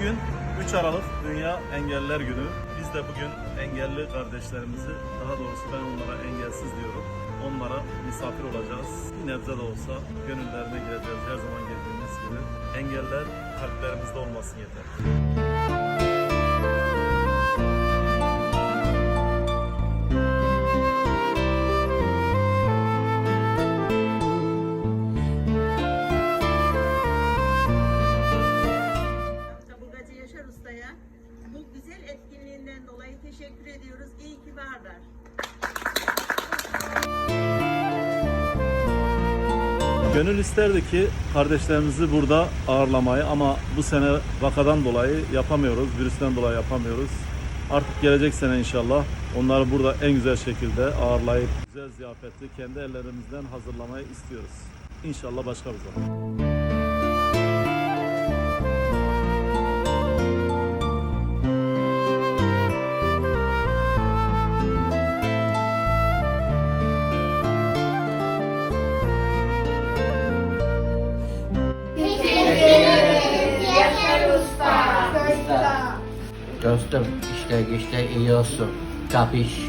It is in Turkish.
Bugün 3 Aralık Dünya Engelliler Günü. Biz de bugün engelli kardeşlerimizi, daha doğrusu ben onlara engelsiz diyorum. Onlara misafir olacağız. Bir nebze de olsa gönüllerine gireceğiz her zaman girdiğimiz gibi. Engeller kalplerimizde olmasın yeter. Usta'ya bu güzel etkinliğinden dolayı teşekkür ediyoruz. İyi ki varlar. Gönül isterdi ki kardeşlerimizi burada ağırlamayı ama bu sene vakadan dolayı yapamıyoruz, virüsten dolayı yapamıyoruz. Artık gelecek sene inşallah onları burada en güzel şekilde ağırlayıp güzel ziyafeti kendi ellerimizden hazırlamayı istiyoruz. İnşallah başka bir zaman. Dostum işte işte iyi olsun. Kapış.